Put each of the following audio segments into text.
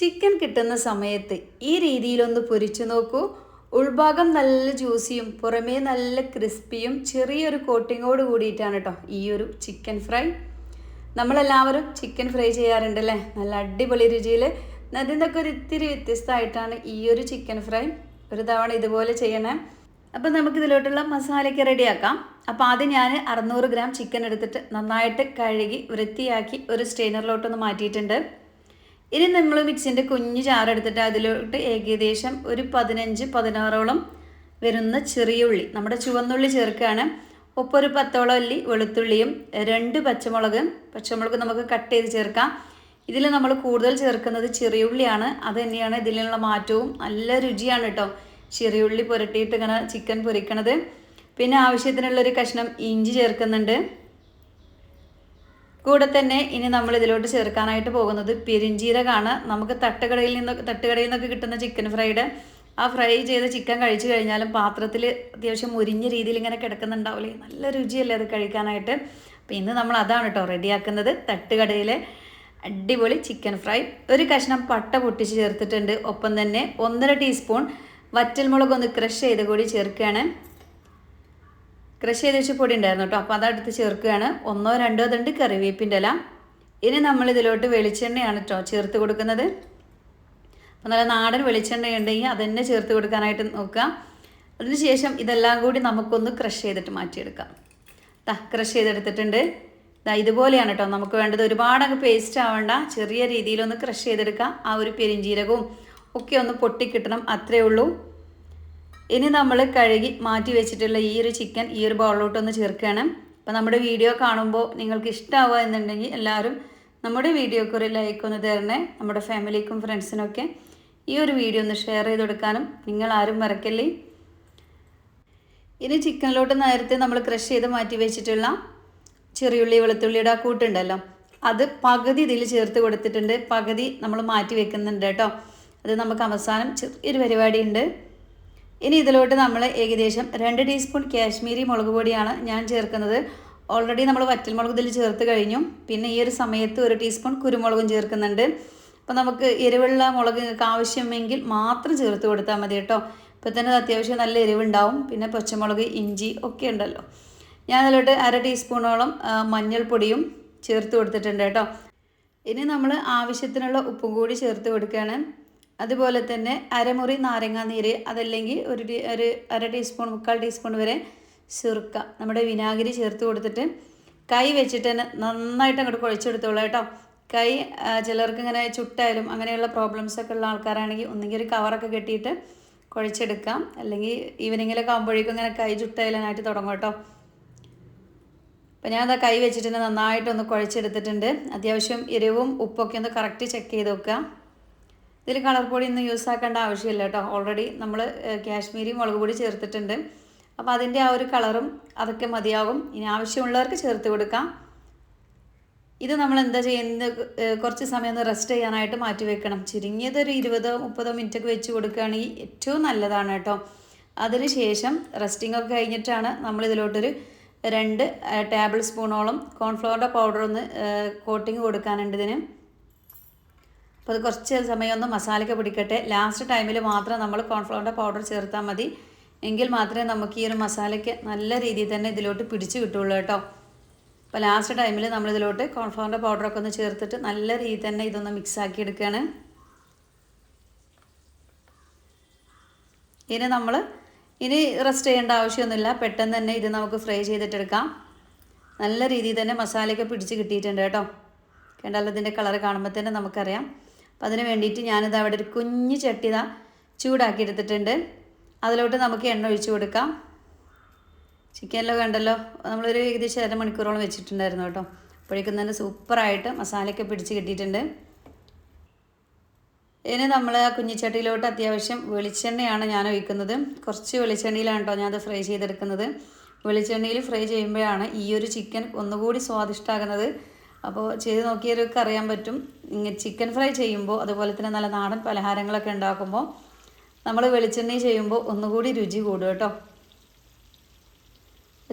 Chicken കിട്ടുന്ന സമയത്ത് ഈ രീതിയിലൊന്ന് പൊരിച്ചു നോക്കൂ. ഉൾഭാഗം നല്ല ജ്യൂസിയും പുറമേ നല്ല ക്രിസ്പിയും ചെറിയൊരു കോട്ടിങ്ങോട് കൂടിയിട്ടാണ് കേട്ടോ ഈ ഒരു ചിക്കൻ ഫ്രൈ. നമ്മളെല്ലാവരും ചിക്കൻ ഫ്രൈ ചെയ്യാറുണ്ടല്ലേ? നല്ല അടിപൊളി രുചിയിൽ അതിൽ നിന്നൊക്കെ ഒരു ഇത്തിരി വ്യത്യസ്തമായിട്ടാണ് ഈ ഒരു ചിക്കൻ ഫ്രൈ. ഒരു തവണ ഇതുപോലെ ചെയ്യണേ. അപ്പം നമുക്ക് ഇതിലോട്ടുള്ള മസാലയ്ക്ക് റെഡിയാക്കാം. അപ്പോൾ ആദ്യം ഞാൻ അറുന്നൂറ് ഗ്രാം ചിക്കൻ എടുത്തിട്ട് നന്നായിട്ട് കഴുകി വൃത്തിയാക്കി ഒരു സ്റ്റെയിനറിലോട്ടൊന്ന് മാറ്റിയിട്ടുണ്ട്. ഇനി നമ്മൾ മിക്സിന്റെ കുഞ്ഞു ചാറെടുത്തിട്ട് അതിലോട്ട് ഏകദേശം ഒരു പതിനഞ്ച് പതിനാറോളം വരുന്ന ചെറിയ ഉള്ളി. നമ്മുടെ ചുവന്നുള്ളി ചേർക്കുകയാണ്. ഒപ്പം ഒരു പത്തോളം അല്ലി വെളുത്തുള്ളിയും രണ്ട് പച്ചമുളക് പച്ചമുളക് നമുക്ക് കട്ട് ചെയ്ത് ചേർക്കാം. ഇതിൽ നമ്മൾ കൂടുതൽ ചേർക്കുന്നത് ചെറിയ ഉള്ളിയാണ്. അത് തന്നെയാണ് ഇതിലുള്ള മാറ്റവും. നല്ല രുചിയാണ് കേട്ടോ. ചെറിയ ഉള്ളി പുരട്ടിയിട്ട് ഇങ്ങനെ ചിക്കൻ പൊരിക്കണത്. പിന്നെ ആവശ്യത്തിനുള്ളൊരു കഷ്ണം ഇഞ്ചി ചേർക്കുന്നുണ്ട്. കൂടെ തന്നെ ഇനി നമ്മൾ ഇതിലോട്ട് ചേർക്കാനായിട്ട് പോകുന്നത് പെരിഞ്ചീരകമാണ് നമുക്ക് തട്ടുകടയിൽ നിന്നൊക്കെ തട്ടുകടയിൽ നിന്നൊക്കെ കിട്ടുന്ന ചിക്കൻ ഫ്രൈഡ് ആ ഫ്രൈ ചെയ്ത ചിക്കൻ കഴിച്ചു കഴിഞ്ഞാലും പാത്രത്തിൽ അത്യാവശ്യം മുരിഞ്ഞ രീതിയിൽ ഇങ്ങനെ കിടക്കുന്നുണ്ടാവില്ലേ? നല്ല രുചിയല്ലേ അത് കഴിക്കാനായിട്ട്. അപ്പോൾ ഇന്ന് നമ്മൾ അതാണ് കേട്ടോ റെഡിയാക്കുന്നത്. തട്ടുകടയിലെ അടിപൊളി ചിക്കൻ ഫ്രൈ ഒരു കഷ്ണം പട്ട പൊട്ടിച്ച് ചേർത്തിട്ടുണ്ട്. ഒപ്പം തന്നെ ഒന്നര ടീസ്പൂൺ വറ്റൽമുളക് ഒന്ന് ക്രഷ് ചെയ്ത് കൂടി ചേർക്കുകയാണ്. ക്രഷ് ചെയ്ത് വെച്ച പൊടി ഉണ്ടായിരുന്നു കേട്ടോ. അപ്പോൾ അതെടുത്ത് ചേർക്കുകയാണ്. ഒന്നോ രണ്ടോ തണ്ട് കറിവേപ്പിന്റെ ഇല. ഇനി നമ്മൾ ഇതിലോട്ട് വെളിച്ചെണ്ണയാണ് കേട്ടോ ചേർത്ത് കൊടുക്കുന്നത്. അപ്പോൾ നല്ല നാടൻ വെളിച്ചെണ്ണ ഉണ്ടെങ്കിൽ അതന്നെ ചേർത്ത് കൊടുക്കാനായിട്ട് നോക്കുക. അതിനുശേഷം ഇതെല്ലാം കൂടി നമുക്കൊന്ന് ക്രഷ് ചെയ്തിട്ട് മാറ്റിയെടുക്കാം. ദാ ക്രഷ് ചെയ്തെടുത്തിട്ടുണ്ട്. ദാ ഇതുപോലെയാണ് കേട്ടോ. നമുക്ക് വേണ്ടത് ഒരുപാട് അങ്ങ് പേസ്റ്റ് ആവണ്ട. ചെറിയ രീതിയിലൊന്ന് ക്രഷ് ചെയ്തെടുക്കാം. ആ ഒരു പെരിഞ്ചീരകവും ഒക്കെ ഒന്ന് പൊട്ടിക്കിട്ടണം. അത്രേ ഉള്ളൂ. ഇനി നമ്മൾ കഴുകി മാറ്റി വെച്ചിട്ടുള്ള ഈ ഒരു ചിക്കൻ ഈ ഒരു ബൗളിലോട്ടൊന്ന് ചേർക്കുകയാണ്. അപ്പോൾ നമ്മുടെ വീഡിയോ കാണുമ്പോൾ നിങ്ങൾക്ക് ഇഷ്ടമാവുക എന്നുണ്ടെങ്കിൽ എല്ലാവരും നമ്മുടെ വീഡിയോക്ക് ഒരു ലൈക്ക് ഒന്ന് തരണേ. നമ്മുടെ ഫാമിലിക്കും ഫ്രണ്ട്സിനൊക്കെ ഈ ഒരു വീഡിയോ ഒന്ന് ഷെയർ ചെയ്ത് കൊടുക്കാനും നിങ്ങൾ ആരും മറക്കല്ലേ? ഇനി ചിക്കനിലോട്ട് നേരത്തെ നമ്മൾ ക്രഷ് ചെയ്ത് മാറ്റി വെച്ചിട്ടുള്ള ചെറിയുള്ളി വെളുത്തുള്ളിയുടെ ആ കൂട്ടുണ്ടല്ലോ അത് പകുതി ഇതിൽ ചേർത്ത് കൊടുത്തിട്ടുണ്ട്. പകുതി നമ്മൾ മാറ്റി വെക്കുന്നുണ്ട് കേട്ടോ. അത് നമുക്ക് അവസാനം ചെറിയൊരു പരിപാടിയുണ്ട് ഇനി ഇതിലോട്ട് നമ്മൾ ഏകദേശം രണ്ട് ടീസ്പൂൺ കാശ്മീരി മുളക് പൊടിയാണ് ഞാൻ ചേർക്കുന്നത്. ഓൾറെഡി നമ്മൾ വറ്റൽമുളക് ഇതിൽ ചേർത്ത് കഴിഞ്ഞു. പിന്നെ ഈ ഒരു സമയത്ത് ഒരു ടീസ്പൂൺ കുരുമുളകും ചേർക്കുന്നുണ്ട്. അപ്പോൾ നമുക്ക് എരിവുള്ള മുളക് ആവശ്യമെങ്കിൽ മാത്രം ചേർത്ത് കൊടുത്താൽ മതി കേട്ടോ. ഇപ്പോൾ തന്നെ അത്യാവശ്യം നല്ല എരിവുണ്ടാവും. പിന്നെ പച്ചമുളക് ഇഞ്ചി ഒക്കെ ഉണ്ടല്ലോ. ഞാൻ അതിലോട്ട് അര ടീസ്പൂണോളം മഞ്ഞൾപ്പൊടിയും ചേർത്ത് കൊടുത്തിട്ടുണ്ട് കേട്ടോ. ഇനി നമ്മൾ ആവശ്യത്തിനുള്ള ഉപ്പും കൂടി ചേർത്ത് കൊടുക്കുകയാണ് അതുപോലെ തന്നെ അരമുറി നാരങ്ങാ നീര് അതല്ലെങ്കിൽ ഒരു ഒരു അര ടീസ്പൂൺ മുക്കാൽ ടീസ്പൂൺ വരെ സുറുക്ക നമ്മുടെ വിനാഗിരി ചേർത്ത് കൊടുത്തിട്ട് കൈ വെച്ചിട്ട് തന്നെ നന്നായിട്ട് അങ്ങോട്ട് കുഴച്ചെടുത്തോളൂ കേട്ടോ. കൈ ചിലർക്ക് ഇങ്ങനെ ചുട്ടായാലും അങ്ങനെയുള്ള പ്രോബ്ലംസ് ഒക്കെ ഉള്ള ആൾക്കാരാണെങ്കിൽ ഒന്നെങ്കിൽ ഒരു കവറൊക്കെ കെട്ടിയിട്ട് കുഴച്ചെടുക്കാം. അല്ലെങ്കിൽ ഈവനിങ്ങിലൊക്കെ ആകുമ്പോഴേക്കും ഇങ്ങനെ കൈ ചുട്ടയിലാനായിട്ട് തുടങ്ങും കേട്ടോ. അപ്പം ഞാൻ അത് കൈ വെച്ചിട്ട് നന്നായിട്ടൊന്ന് കുഴച്ചെടുത്തിട്ടുണ്ട്. അത്യാവശ്യം എരിവും ഉപ്പൊക്കെ ഒന്ന് കറക്റ്റ് ചെക്ക് ചെയ്ത് വെക്കുക ഇതിൽ കളർ പൊടി ഒന്നും യൂസ് ആക്കേണ്ട ആവശ്യമില്ല കേട്ടോ. ഓൾറെഡി നമ്മൾ കാശ്മീരി മുളക് പൊടി ചേർത്തിട്ടുണ്ട്. അപ്പോൾ അതിന്റെ ആ ഒരു കളറും അതൊക്കെ മതിയാകും. ഇനി ആവശ്യമുള്ളവർക്ക് ചേർത്ത് കൊടുക്കാം. ഇത് നമ്മൾ എന്താ ചെയ്യുന്നത്? കുറച്ച് സമയം ഒന്ന് റെസ്റ്റ് ചെയ്യാനായിട്ട് മാറ്റി വെക്കണം. ചുരുങ്ങിയത് ഒരു ഇരുപതോ മുപ്പതോ മിനിറ്റൊക്കെ വെച്ച് കൊടുക്കുകയാണെങ്കിൽ ഏറ്റവും നല്ലതാണ് കേട്ടോ. അതിന് ശേഷം റെസ്റ്റിംഗ് ഒക്കെ കഴിഞ്ഞിട്ടാണ് നമ്മൾ ഇതിലോട്ടൊരു രണ്ട് ടേബിൾ സ്പൂണോളം കോൺഫ്ലവറിന്റെ പൗഡർ ഒന്ന് കോട്ടിങ് കൊടുക്കാനുണ്ട് ഇതിന്. അപ്പോൾ അത് കുറച്ച് സമയം ഒന്ന് മസാലയ്ക്ക് പിടിക്കട്ടെ. ലാസ്റ്റ് ടൈമിൽ മാത്രം നമ്മൾ കോൺഫ്ലവറിന്റെ പൗഡർ ചേർത്താൽ മതി. എങ്കിൽ മാത്രമേ നമുക്ക് ഈ ഒരു മസാലയ്ക്ക് നല്ല രീതിയിൽ തന്നെ ഇതിലോട്ട് പിടിച്ച് കിട്ടുള്ളൂ കേട്ടോ. അപ്പോൾ ലാസ്റ്റ് ടൈമിൽ നമ്മൾ ഇതിലോട്ട് കോൺഫ്ലവറിന്റെ പൗഡറൊക്കെ ഒന്ന് ചേർത്തിട്ട് നല്ല രീതിയിൽ തന്നെ ഇതൊന്ന് മിക്സ് ആക്കി എടുക്കുകയാണ് ഇനി നമ്മൾ ഇനി റെസ്റ്റ് ചെയ്യേണ്ട ആവശ്യമൊന്നുമില്ല. പെട്ടെന്ന് തന്നെ ഇത് നമുക്ക് ഫ്രൈ ചെയ്തിട്ടെടുക്കാം. നല്ല രീതിയിൽ തന്നെ മസാലയൊക്കെ പിടിച്ച് കിട്ടിയിട്ടുണ്ട് കേട്ടോ. കണ്ടാലോ ഇതിന്റെ കളർ കാണുമ്പോൾ തന്നെ നമുക്കറിയാം. അപ്പം അതിന് വേണ്ടിയിട്ട് ഞാനിത് അവിടെ ഒരു കുഞ്ഞ് ചട്ടിത ചൂടാക്കി എടുത്തിട്ടുണ്ട്. അതിലോട്ട് നമുക്ക് എണ്ണ ഒഴിച്ച് കൊടുക്കാം. ചിക്കനിലോ കണ്ടല്ലോ നമ്മളൊരു ഏകദേശം അര മണിക്കൂറോളം വെച്ചിട്ടുണ്ടായിരുന്നു കേട്ടോ. അപ്പോഴേക്കും തന്നെ സൂപ്പറായിട്ട് മസാലയൊക്കെ പിടിച്ച് കിട്ടിയിട്ടുണ്ട്. ഇനി നമ്മൾ ആ കുഞ്ഞിച്ചട്ടിയിലോട്ട് അത്യാവശ്യം വെളിച്ചെണ്ണയാണ് ഞാൻ ഒഴിക്കുന്നത്. കുറച്ച് വെളിച്ചെണ്ണയിലാണ് കേട്ടോ ഞാനത് ഫ്രൈ ചെയ്തെടുക്കുന്നത്. വെളിച്ചെണ്ണയിൽ ഫ്രൈ ചെയ്യുമ്പോഴാണ് ഈ ഒരു ചിക്കൻ ഒന്നുകൂടി സ്വാദിഷ്ടമാകുന്നത് അപ്പോൾ ചെയ്ത് നോക്കിയവർക്ക് അറിയാൻ പറ്റും. ഇങ്ങനെ ചിക്കൻ ഫ്രൈ ചെയ്യുമ്പോൾ അതുപോലെ തന്നെ നല്ല നാടൻ പലഹാരങ്ങളൊക്കെ ഉണ്ടാക്കുമ്പോൾ നമ്മൾ വെളിച്ചെണ്ണയിൽ ചെയ്യുമ്പോൾ ഒന്നുകൂടി രുചി കൂടും കേട്ടോ.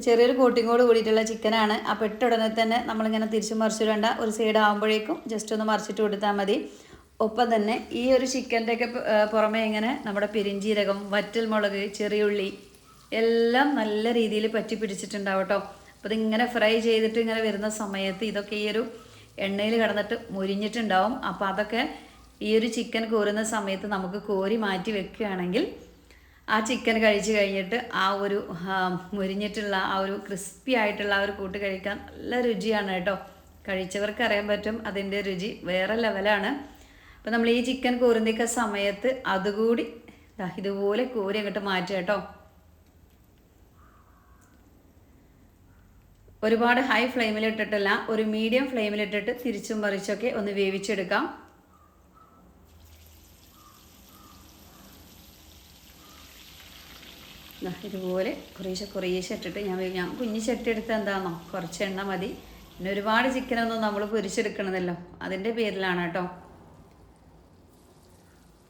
ചെറിയൊരു കോട്ടിങ്ങോട് കൂടിയിട്ടുള്ള ചിക്കനാണ് ആ പെട്ട ഉടനെ തന്നെ നമ്മളിങ്ങനെ തിരിച്ചു മറിച്ചിടേണ്ട ഒരു സൈഡ് ആകുമ്പോഴേക്കും ജസ്റ്റ് ഒന്ന് മറിച്ചിട്ട് കൊടുത്താൽ മതി. ഒപ്പം തന്നെ ഈ ഒരു ചിക്കന്റെ ഒക്കെ പുറമേ ഇങ്ങനെ നമ്മുടെ പെരിഞ്ചീരകം വറ്റൽ മുളക് ചെറിയുള്ളി എല്ലാം നല്ല രീതിയിൽ പറ്റി പിടിച്ചിട്ടുണ്ടാവും കേട്ടോ. അപ്പോൾ ഇതിങ്ങനെ ഫ്രൈ ചെയ്തിട്ട് ഇങ്ങനെ വരുന്ന സമയത്ത് ഇതൊക്കെ ഈ ഒരു എണ്ണയിൽ കിടന്നിട്ട് മുരിഞ്ഞിട്ടുണ്ടാവും. അപ്പോൾ അതൊക്കെ ഈ ഒരു ചിക്കൻ കോരുന്ന സമയത്ത് നമുക്ക് കോരി മാറ്റി വെക്കുകയാണെങ്കിൽ ആ ചിക്കൻ കഴിച്ച് കഴിഞ്ഞിട്ട് ആ ഒരു മുരിഞ്ഞിട്ടുള്ള ആ ഒരു ക്രിസ്പി ആയിട്ടുള്ള ആ ഒരു കൂട്ട് കഴിക്കാൻ നല്ല രുചിയാണ് കേട്ടോ. കഴിച്ചവർക്ക് അറിയാൻ പറ്റും അതിന്റെ രുചി വേറെ ലെവലാണ്. അപ്പോൾ നമ്മൾ ഈ ചിക്കൻ കോരുന്നൊക്കെ സമയത്ത് അതുകൂടി ഇതുപോലെ കോരി അങ്ങോട്ട് മാറ്റുക കേട്ടോ. ഒരുപാട് ഹൈ ഫ്ലെയിമിൽ ഇട്ടിട്ടല്ല. ഒരു മീഡിയം ഫ്ലെയിമിൽ ഇട്ടിട്ട് തിരിച്ചും മറിച്ചൊക്കെ ഒന്ന് വേവിച്ചെടുക്കാം. ഇതുപോലെ കുറേശ്ശെ കുറേശ്ശെ ഇട്ടിട്ട് ഞാൻ ഞാൻ കുഞ്ഞു ചട്ടി എടുത്ത് എന്താണോ കുറച്ച് എണ്ണ മതി. പിന്നെ ഒരുപാട് ചിക്കനൊന്നും നമ്മൾ പൊരിച്ചെടുക്കണമല്ലോ അതിന്റെ പേരിലാണ് കേട്ടോ.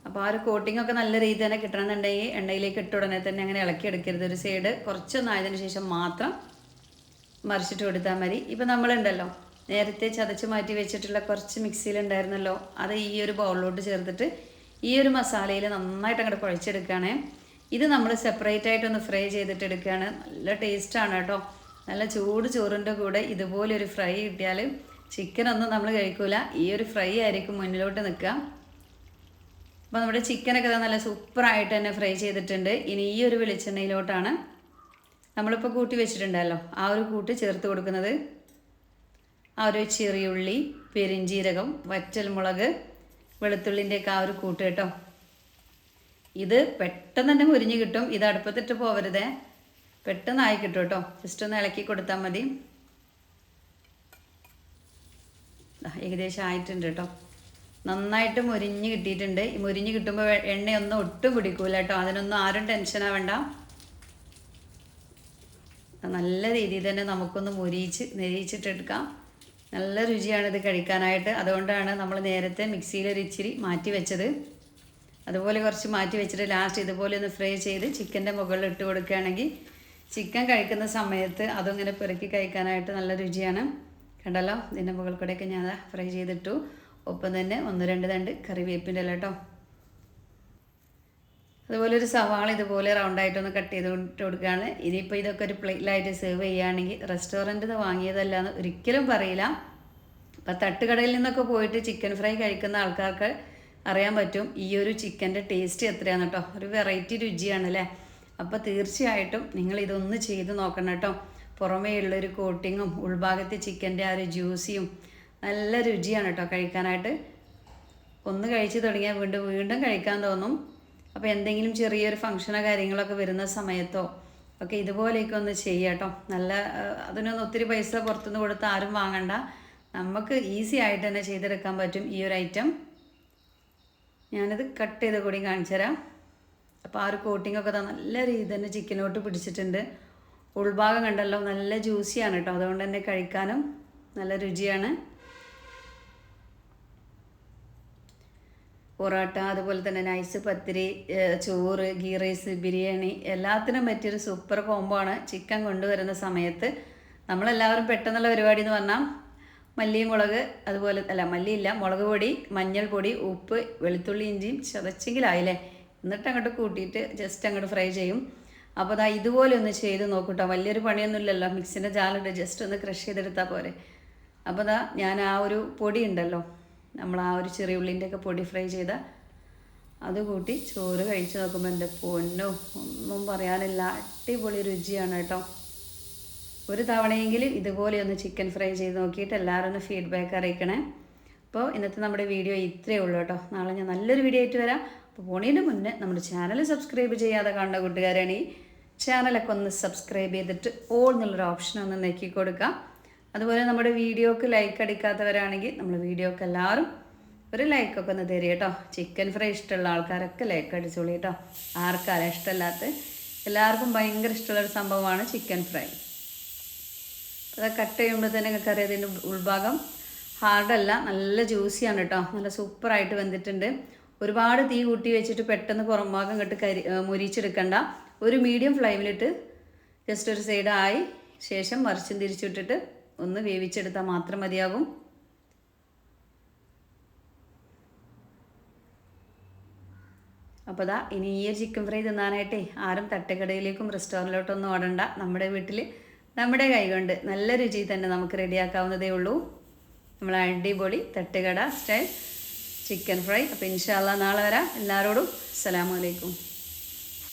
അപ്പോൾ ആ ഒരു കോട്ടിംഗ് ഒക്കെ നല്ല രീതിയിൽ തന്നെ കിട്ടണമെന്നുണ്ടെങ്കിൽ എണ്ണയിലേക്ക് ഇട്ട ഉടനെ തന്നെ അങ്ങനെ ഇളക്കി എടുക്കരുത് ഒരു സൈഡ് കുറച്ചൊന്നായതിനു ശേഷം മാത്രം മറിച്ചിട്ട് കൊടുത്താൽ മതി. ഇപ്പം നമ്മളുണ്ടല്ലോ. നേരത്തെ ചതച്ച് മാറ്റി വെച്ചിട്ടുള്ള കുറച്ച് മിക്സിയിലുണ്ടായിരുന്നല്ലോ. അത് ഈ ഒരു ബൗളിലോട്ട് ചേർത്തിട്ട് ഈ ഒരു മസാലയിൽ നന്നായിട്ട് അങ്ങോട്ട് കുഴച്ചെടുക്കുകയാണേ. ഇത് നമ്മൾ സെപ്പറേറ്റ് ആയിട്ടൊന്ന് ഫ്രൈ ചെയ്തിട്ട് എടുക്കുകയാണ്. നല്ല ടേസ്റ്റാണ് കേട്ടോ. നല്ല ചൂട് ചോറിന്റെ കൂടെ ഇതുപോലെ ഒരു ഫ്രൈ കിട്ടിയാൽ ചിക്കനൊന്നും നമ്മൾ കഴിക്കൂല. ഈ ഒരു ഫ്രൈ ആയിരിക്കും മുന്നിലോട്ട് നിൽക്കുക. അപ്പോൾ നമ്മുടെ ചിക്കനൊക്കെ നല്ല സൂപ്പറായിട്ട് തന്നെ ഫ്രൈ ചെയ്തിട്ടുണ്ട്. ഇനി ഈ ഒരു വെളിച്ചെണ്ണയിലോട്ടാണ് നമ്മളിപ്പോൾ കൂട്ടി വെച്ചിട്ടുണ്ടല്ലോ. ആ ഒരു കൂട്ട് ചേർത്ത് കൊടുക്കുന്നത് ആ ഒരു ചെറിയുള്ളി പെരിഞ്ചീരകം വറ്റൽമുളക് വെളുത്തുള്ളിന്റെയൊക്കെ ആ ഒരു കൂട്ട് കേട്ടോ. ഇത് പെട്ടെന്ന് തന്നെ മുരിഞ്ഞ് കിട്ടും. ഇത് അടുപ്പത്തിട്ട് പോവരുതേ. പെട്ടെന്ന് ആയി കിട്ടും കേട്ടോ. ജസ്റ്റ് ഒന്ന് ഇളക്കി കൊടുത്താൽ മതി. ഏകദേശം ആയിട്ടുണ്ട് കേട്ടോ. നന്നായിട്ട് മുരിഞ്ഞ് കിട്ടിയിട്ടുണ്ട്. മുരിഞ്ഞ് കിട്ടുമ്പോൾ എണ്ണയൊന്നും ഒട്ടും പിടിക്കൂല കേട്ടോ. അതിനൊന്നും ആരും ടെൻഷൻ ആവണ്ട നല്ല രീതിയിൽ തന്നെ നമുക്കൊന്ന് മുരിയിച്ച് നെരിയിച്ചിട്ടെടുക്കാം. നല്ല രുചിയാണ് ഇത് കഴിക്കാനായിട്ട്. അതുകൊണ്ടാണ് നമ്മൾ നേരത്തെ മിക്സിയിൽ ഒരു ഇച്ചിരി മാറ്റി വെച്ചത്. അതുപോലെ കുറച്ച് മാറ്റി വെച്ചിട്ട് ലാസ്റ്റ് ഇതുപോലെ ഒന്ന് ഫ്രൈ ചെയ്ത് ചിക്കന്റെ മുകളിൽ ഇട്ട് കൊടുക്കുകയാണെങ്കിൽ ചിക്കൻ കഴിക്കുന്ന സമയത്ത് അതിങ്ങനെ പെറുക്കി കഴിക്കാനായിട്ട് നല്ല രുചിയാണ്. കണ്ടല്ലോ? ഇതിന്റെ മുകളിൽ കൂടെയൊക്കെ ഞാൻ ഫ്രൈ ചെയ്തിട്ടു. ഒപ്പം തന്നെ ഒന്ന് രണ്ട് തണ്ട് കറിവേപ്പിന്റെ അല്ല കേട്ടോ. അതുപോലെ ഒരു സവാള ഇതുപോലെ റൗണ്ട് റൗണ്ടായിട്ടൊന്ന് കട്ട് ചെയ്ത് കൊടുക്കുകയാണ്. ഇനിയിപ്പോൾ ഇതൊക്കെ ഒരു പ്ലേറ്റിലായിട്ട് സെർവ് ചെയ്യുകയാണെങ്കിൽ റെസ്റ്റോറന്റിൽ നിന്ന് വാങ്ങിയതല്ല എന്ന് ഒരിക്കലും പറയില്ല. അപ്പം തട്ടുകടയിൽ നിന്നൊക്കെ പോയിട്ട് ചിക്കൻ ഫ്രൈ കഴിക്കുന്ന ആൾക്കാർക്ക് അറിയാൻ പറ്റും ഈ ഒരു ചിക്കന്റെ ടേസ്റ്റ് എത്രയാണ് കേട്ടോ ഒരു വെറൈറ്റി രുചിയാണ് അല്ലേ അപ്പോൾ തീർച്ചയായിട്ടും നിങ്ങൾ ഇതൊന്ന് ചെയ്ത് നോക്കണം കേട്ടോ പുറമേ ഉള്ളൊരു കോട്ടിങ്ങും ഉൾഭാഗത്തെ ചിക്കന്റെ ആ ഒരു ജ്യൂസിയും നല്ല രുചിയാണ് കേട്ടോ കഴിക്കാനായിട്ട്. ഒന്ന് കഴിച്ച് തുടങ്ങിയാൽ വീണ്ടും വീണ്ടും കഴിക്കാൻ തോന്നും. അപ്പോൾ എന്തെങ്കിലും ചെറിയൊരു ഫംഗ്ഷനോ കാര്യങ്ങളൊക്കെ വരുന്ന സമയത്തോ ഒക്കെ ഇതുപോലെയൊക്കെ ഒന്ന് ചെയ്യുക കേട്ടോ നല്ല അതിനൊന്നും ഒത്തിരി പൈസ പുറത്തുനിന്ന് കൊടുത്ത് ആരും വാങ്ങണ്ട. നമുക്ക് ഈസി ആയിട്ട് തന്നെ ചെയ്തെടുക്കാൻ പറ്റും ഈ ഒരു ഐറ്റം ഞാനിത് കട്ട് ചെയ്ത് കൂടി കാണിച്ചു തരാം. അപ്പോൾ ആ ഒരു ദാ നല്ല രീതി തന്നെ ചിക്കനോട്ട് പിടിച്ചിട്ടുണ്ട്. ഉൾഭാഗം കണ്ടല്ലോ നല്ല ജ്യൂസിയാണ് കേട്ടോ അതുകൊണ്ട് തന്നെ കഴിക്കാനും നല്ല രുചിയാണ്. പൊറോട്ട അതുപോലെ തന്നെ നൈസ് പത്തിരി ചോറ് ഗീ റൈസ് ബിരിയാണി എല്ലാത്തിനും പറ്റിയൊരു സൂപ്പർ കോംബോ ആണ് ചിക്കൻ കൊണ്ടുവരുന്ന സമയത്ത്. നമ്മളെല്ലാവരും പെട്ടെന്നുള്ള പരിപാടി എന്ന് പറഞ്ഞാൽ മല്ലി മുളക് അതുപോലെ അല്ല മല്ലിയില്ല മുളക് പൊടി മഞ്ഞൾപ്പൊടി ഉപ്പ് വെളുത്തുള്ളി ഇഞ്ചിയും ചതച്ചെങ്കിലായില്ലേ? എന്നിട്ട് അങ്ങോട്ട് കൂട്ടിയിട്ട് ജസ്റ്റ് അങ്ങോട്ട് ഫ്രൈ ചെയ്യും. അപ്പോൾ ദാ ഇതുപോലെ ഒന്ന് ചെയ്ത് നോക്കൂട്ടോ. വലിയൊരു പണിയൊന്നുമില്ലല്ലോ. മിക്സിന്റെ ജാലിട്ട് ജസ്റ്റ് ഒന്ന് ക്രഷ് ചെയ്തെടുത്താൽ പോരെ. അപ്പോൾ ദാ ഞാൻ ആ ഒരു പൊടി ഉണ്ടല്ലോ നമ്മൾ ആ ഒരു ചെറിയ ഉള്ളിന്റെ ഒക്കെ പൊടി ഫ്രൈ ചെയ്ത അത് കൂട്ടി ചോറ് കഴിച്ച് നോക്കുമ്പോൾ എന്റെ പൊന്നോ ഒന്നും പറയാനില്ല. അടിപൊളി രുചിയാണ് കേട്ടോ. ഒരു തവണയെങ്കിലും ഇതുപോലെ ഒന്ന് ചിക്കൻ ഫ്രൈ ചെയ്ത് നോക്കിയിട്ട് എല്ലാവരും ഒന്ന് ഫീഡ്ബാക്ക് അറിയിക്കണേ. അപ്പോൾ ഇന്നത്തെ നമ്മുടെ വീഡിയോ ഇത്രയേ ഉള്ളൂ കേട്ടോ. നാളെ ഞാൻ നല്ലൊരു വീഡിയോ ആയിട്ട് വരാം. അപ്പോൾ പോണതിന് മുന്നേ നമ്മുടെ ചാനൽ സബ്സ്ക്രൈബ് ചെയ്യാതെ കാണുന്ന കൂട്ടുകാരാണ് ഈ ചാനലൊക്കെ ഒന്ന് സബ്സ്ക്രൈബ് ചെയ്തിട്ട് ഓൾ എന്നുള്ളൊരു ഓപ്ഷൻ ഒന്ന് നെക്കി കൊടുക്കാം. അതുപോലെ നമ്മുടെ വീഡിയോക്ക് ലൈക്ക് അടിക്കാത്തവരാണെങ്കിൽ നമ്മൾ വീഡിയോക്ക് എല്ലാവരും ഒരു ലൈക്കൊക്കെ ഒന്ന് തരിക കേട്ടോ. ചിക്കൻ ഫ്രൈ ഇഷ്ടമുള്ള ആൾക്കാരൊക്കെ ലൈക്ക് അടിച്ചോളി കേട്ടോ. ആർക്കാല ഇഷ്ടമല്ലാത്ത? എല്ലാവർക്കും ഭയങ്കര ഇഷ്ടമുള്ളൊരു സംഭവമാണ് ചിക്കൻ ഫ്രൈ അത് കട്ട് ചെയ്യുമ്പോൾ തന്നെ നിങ്ങൾക്ക് അറിയാം ഇതിന്റെ ഉൾഭാഗം ഹാർഡല്ല നല്ല ജ്യൂസിയാണ് കേട്ടോ. നല്ല സൂപ്പറായിട്ട് വെന്തിട്ടുണ്ട്. ഒരുപാട് തീ കൂട്ടി വെച്ചിട്ട് പെട്ടെന്ന് പുറം ഭാഗം ഇങ്ങോട്ട് കരി മുരിച്ചെടുക്കണ്ട. ഒരു മീഡിയം ഫ്ലെയിമിലിട്ട് ജസ്റ്റ് ഒരു സൈഡായി ശേഷം മറിച്ചും തിരിച്ചിട്ടിട്ട് ഒന്ന് വേവിച്ചെടുത്താൽ മാത്രം മതിയാകും. അപ്പോൾ ദാ ഇനി ഈ ഒരു ചിക്കൻ ഫ്രൈ തിന്നാനായിട്ടേ ആരും തട്ടുകടയിലേക്കും റെസ്റ്റോറന്റിലോട്ടൊന്നും ഓടണ്ട. നമ്മുടെ വീട്ടിൽ നമ്മുടെ കൈകൊണ്ട് നല്ല രുചി തന്നെ നമുക്ക് റെഡിയാക്കാവുന്നതേ ഉള്ളൂ. നമ്മൾ അടിപൊളി തട്ടുകട സ്റ്റൈൽ ചിക്കൻ ഫ്രൈ അപ്പോൾ ഇൻഷാല്ല നാളെ വരാം. എല്ലാവരോടും അസ്സലാമു അലൈക്കും.